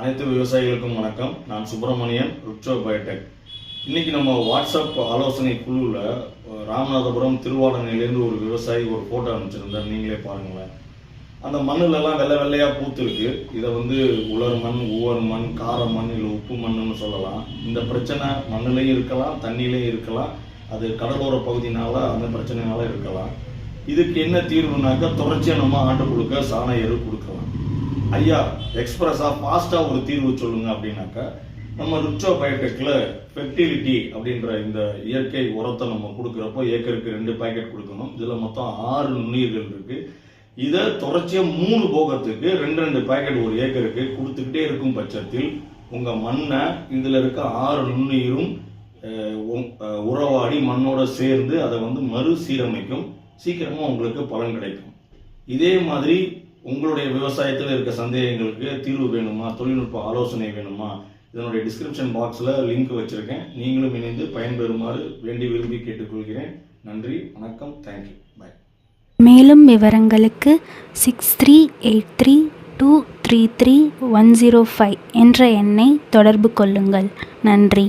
அனைத்து விவசாயிகளுக்கும் வணக்கம். நான் சுப்பிரமணியன் ருட்சோ பயோடெக். இன்னைக்கு நம்ம வாட்ஸ்அப் ஆலோசனை குழுவில் ராமநாதபுரம் திருவாடனையிலேருந்து ஒரு விவசாயி ஒரு ஃபோட்டோ அனுப்பிச்சிருந்தார். நீங்களே பாருங்களேன். அந்த மண்ணிலலாம் வெள்ளை வெள்ளையாக பூத்துருக்கு. இதை வந்து உலர் மண் ஊவர் மண் கார மண் இல்லை உப்பு மண்ணுன்னு சொல்லலாம். இந்த பிரச்சனை மண்ணிலையும் இருக்கலாம் தண்ணியிலையும் இருக்கலாம். அது கடலோர பகுதினால அந்த பிரச்சனைனால இருக்கலாம். இதுக்கு என்ன தீர்வுனாக்கா தொடர்ச்சியாக நம்ம ஆண்டு கொடுக்க சாண எரு கொடுக்கலாம். ஐயா எக்ஸ்பிரஸாக ஃபாஸ்ட்டாக ஒரு தீர்வு சொல்லுங்க அப்படின்னாக்கா நம்ம ருச்சோ பயோடெக்கில் ஃபெர்டிலிட்டி அப்படின்ற இந்த இயற்கை உரத்தை நம்ம கொடுக்குறப்போ ஏக்கருக்கு ரெண்டு பேக்கெட் கொடுக்கணும். இதில் மொத்தம் ஆறு நுண்ணுயிர்கள் இருக்கு. இதை தொடர்ச்சியாக மூணு போகத்துக்கு ரெண்டு ரெண்டு பேக்கெட் ஒரு ஏக்கருக்கு கொடுத்துக்கிட்டே இருக்கும் பட்சத்தில் உங்கள் மண்ணை இதில் இருக்க ஆறு நுண்ணுயிரும் உறவாடி மண்ணோட சேர்ந்து அதை வந்து மறுசீரமைக்கும். சீக்கிரமாக உங்களுக்கு பலன் கிடைக்கும். இதே மாதிரி உங்களுடைய விவசாயத்தில் இருக்க சந்தேகங்களுக்கு தீர்வு வேணுமா? தொழில்நுட்ப ஆலோசனை வேணுமா? இதனுடைய டிஸ்கிரிப்ஷன் பாக்ஸில் லிங்க் வச்சுருக்கேன். நீங்களும் இணைந்து பயன்பெறுமாறு வேண்டி விரும்பி கேட்டுக்கொள்கிறேன். நன்றி வணக்கம் தேங்க்யூ பாய் மேலும் விவரங்களுக்கு six three eight three two three three one zero five என்ற எண்ணை தொடர்பு கொள்ளுங்கள். நன்றி.